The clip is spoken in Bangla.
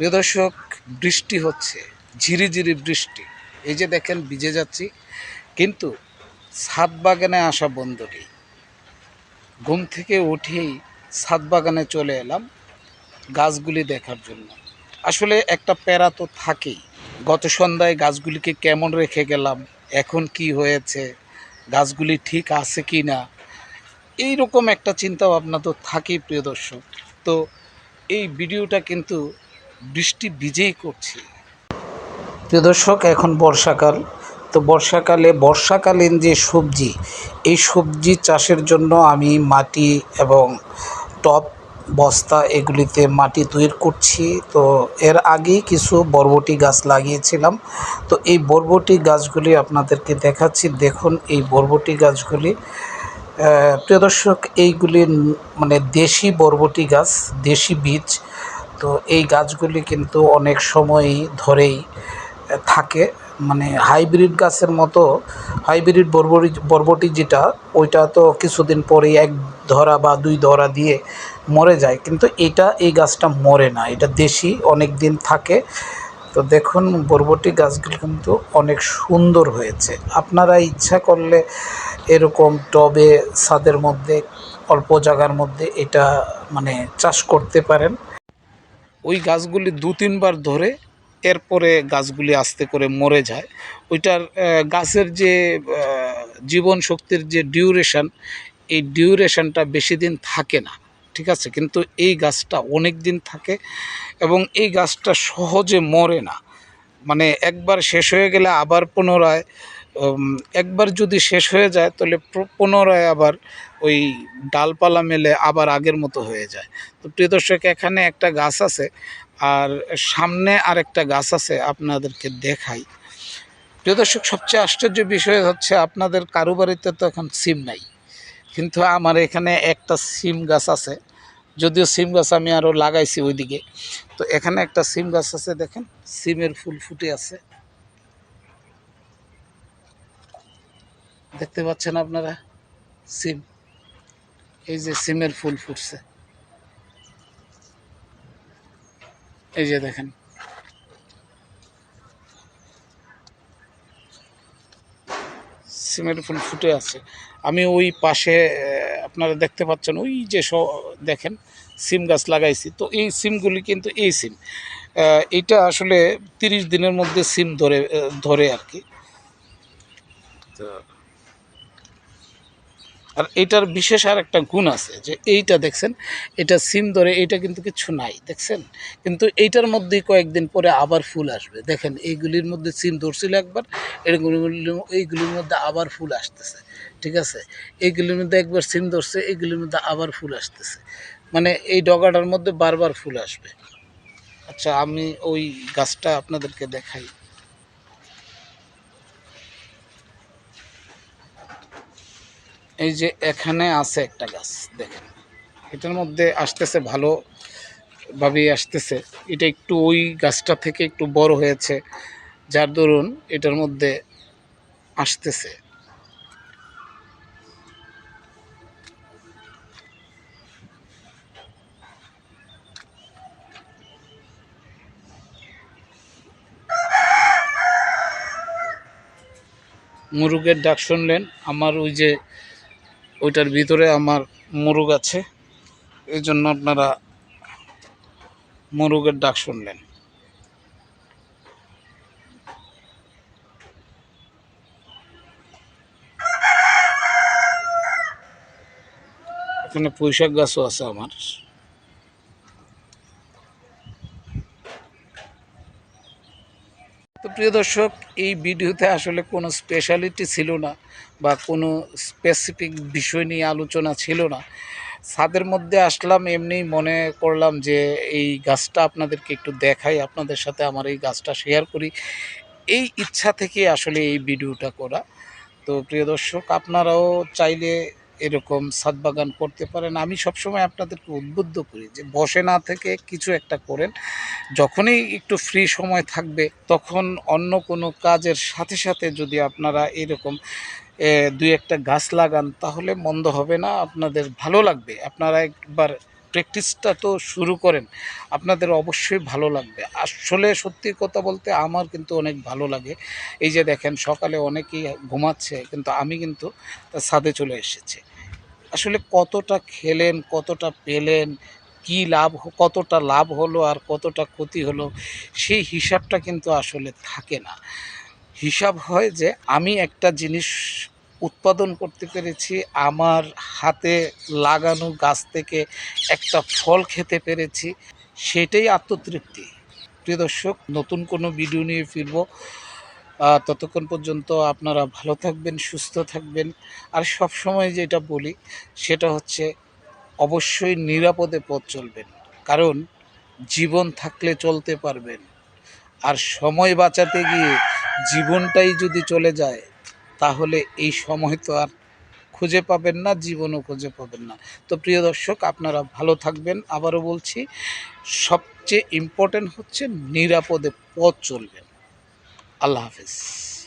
প্রিয় দর্শক, বৃষ্টি হচ্ছে, ঝিরিঝিরি বৃষ্টি। এই যে দেখেন, ভিজে যাচ্ছি, কিন্তু ছাদ বাগানে আসা বন্ধ নেই। ঘুম থেকে উঠেই ছাদ বাগানে চলে এলাম গাছগুলি দেখার জন্য। আসলে একটা প্যারা তো থাকেই। গত সন্ধ্যায় গাছগুলিকে কেমন রেখে গেলাম, এখন কি হয়েছে, গাছগুলি ঠিক আছে কি না, এইরকম একটা চিন্তা ভাবনা তো থাকেই প্রিয় দর্শক। তো এই ভিডিওটা কিন্তু বৃষ্টি ভিজেই করছি। প্রিয় দর্শক, এখন বর্ষাকাল। তো বর্ষাকালে, বর্ষাকালীন যে সবজি, এই সবজি চাষের জন্য আমি মাটি এবং টপ বস্তা এগুলিতে মাটি তৈরি করছি। তো এর আগেই কিছু বরবটি গাছ লাগিয়েছিলাম। তো এই বরবটি গাছগুলি আপনাদেরকে দেখাচ্ছি। দেখুন এই বরবটি গাছগুলি। প্রিয় দর্শক, এইগুলি মানে দেশি বরবটি গাছ, দেশি বীজ। তো এই গাছগুলি কিন্তু অনেক সময়ই ধরেই থাকে। মানে হাইব্রিড গাছের মতো, হাইব্রিড বরবটি বরবটি যেটা, ওইটা তো কিছুদিন পরেই এক ধরা বা দুই ধরা দিয়ে মরে যায়। কিন্তু এটা, এই গাছটা মরে না। এটা দেশি, অনেক দিন থাকে। তো দেখুন, বরবটি গাছগুলো কিন্তু অনেক সুন্দর হয়েছে। আপনারা ইচ্ছা করলে এরকম টবে, ছাদের মধ্যে, অল্প জায়গার মধ্যে এটা মানে চাষ করতে পারেন। ওই গাছগুলি দু তিনবার ধরে এরপরে গাছগুলি আস্তে করে মরে যায়। ওইটার গাছের যে জীবন শক্তির যে ডিউরেশন এই ডিউরেশনটা বেশি দিন থাকে না, ঠিক আছে? কিন্তু এই গাছটা অনেক দিন থাকে এবং এই গাছটা সহজে মরে না। মানে একবার শেষ হয়ে গেলে আবার পুনরায় একবার যদি শেষ হয়ে যায়, তাহলে পুনরায় আবার ওই ডালপালা মেলে আবার আগের মতো হয়ে যায়। তো প্রিয় দর্শক, এখানে একটা গাছ আছে, আর সামনে আরেকটা গাছ আছে আপনাদেরকে দেখাই। প্রিয় দর্শক, সবচেয়ে আশ্চর্য বিষয় হচ্ছে আপনাদের কারও বাড়িতে তো এখন সিম নাই, কিন্তু আমার এখানে একটা সিম গাছ আছে। যদিও সিম গাছ আমি আরও লাগাইছি ওইদিকে। তো এখানে একটা সিম গাছ আছে, দেখেন, সিমের ফুল ফুটে আছে। দেখতে পাচ্ছেন আপনারা? সিম। এই যে সিমের ফুল ফুটছে। এই যে দেখেন। সিমের ফুল ফুটে আছে। আমি ওই পাশে আপনারা দেখতে পাচ্ছেন, ওই যে স- দেখেন, সিম গাছ লাগাইছি। তো এই সিমগুলি কিন্তু এই সিম। এইটা আসলে তিরিশ দিনের মধ্যে সিম ধরে ধরে আর কি। তো আর এইটার বিশেষ আর একটা গুণ আছে যে এইটা দেখছেন, এটা সিম ধরে এইটা কিন্তু কিছু নাই, দেখছেন? কিন্তু এইটার মধ্যেই কয়েকদিন পরে আবার ফুল আসবে। দেখেন, এইগুলির মধ্যে সিম ধরছিল একবার এগুলির এইগুলির মধ্যে আবার ফুল আসতেছে, ঠিক আছে? এইগুলির মধ্যে একবার সিম ধরছে, এইগুলির মধ্যে আবার ফুল আসতেছে। মানে এই ডগাটার মধ্যে বারবার ফুল আসবে। আচ্ছা আমি ওই গাছটা আপনাদেরকে দেখাই। এই যে এখানে আছে একটা গাছ, দেখেন। এটার মধ্যে আসতেছে ভালো ভাবেই আসতেছে। এটা একটু ওই গাছটা থেকে একটু বড় হয়েছে, যার দরুন এটার মধ্যে আসতেছে। মুরুগের ডাক শুনলেন, আমার ওই যে ওইটার ভিতরে আমার মুরুগ আছে। এই জন্য আপনারা মুরুগের ডাক শুনলেন। এখানে পুঁইশাক গাছও আছে আমার। তো প্রিয় দর্শক, এই ভিডিওতে আসলে কোনো স্পেশালিটি ছিল না বা কোনো স্পেসিফিক বিষয় নিয়ে আলোচনা ছিল না। ছাদের মধ্যে আসলাম এমনি মনে করলাম যে এই গাছটা আপনাদেরকে একটু দেখাই, আপনাদের সাথে আমার এই গাছটা শেয়ার করি। এই ইচ্ছা থেকে আসলে এই ভিডিওটা করা। তো প্রিয় দর্শক, আপনারাও চাইলে এরকম ছাদ বাগান করতে পারেন। আমি সবসময় আপনাদেরকে উদ্বুদ্ধ করি যে বসে না থেকে কিছু একটা করেন। যখনই একটু ফ্রি সময় থাকবে, তখন অন্য কোনো কাজের সাথে সাথে যদি আপনারা এরকম দুই একটা গাছ লাগান, তাহলে মন্দ হবে না, আপনাদের ভালো লাগবে। আপনারা একবার প্র্যাকটিসটা তো শুরু করেন, আপনাদের অবশ্যই ভালো লাগবে। আসলে সত্যি কথা বলতে আমার কিন্তু অনেক ভালো লাগে। এই যে দেখেন, সকালে অনেকেই ঘুমাচ্ছে, কিন্তু আমি কিন্তু তার ছাদে চলে এসেছি। আসলে কতটা খেলেন, কতটা পেলেন, কি লাভ কতটা লাভ হলো আর কতটা ক্ষতি হলো, সেই হিসাবটা কিন্তু আসলে থাকে না। হিসাব হয় যে আমি একটা জিনিস উৎপাদন করতে পেরেছি, আমার হাতে লাগানো গাছ থেকে একটা ফল খেতে পেরেছি, সেটাই আত্মতৃপ্তি। প্রিয় দর্শক, নতুন কোনো ভিডিও নিয়ে ফিরবো। ততক্ষণ পর্যন্ত আপনারা ভালো থাকবেন, সুস্থ থাকবেন। আর সব সময় যেটা বলি, সেটা হচ্ছে অবশ্যই নিরাপদে পথ চলবেন। কারণ জীবন থাকলে চলতে পারবেন। আর সময় বাঁচাতে গিয়ে জীবনটাই যদি চলে যায়, তাহলে এই সময় তো আর খুঁজে পাবেন না, জীবনও খুঁজে পাবেন না। তো প্রিয় দর্শক, আপনারা ভালো থাকবেন। আবারও বলছি, সবচেয়ে ইম্পর্টেন্ট হচ্ছে নিরাপদে পথ চলবেন। আল্লাহ হাফেজ।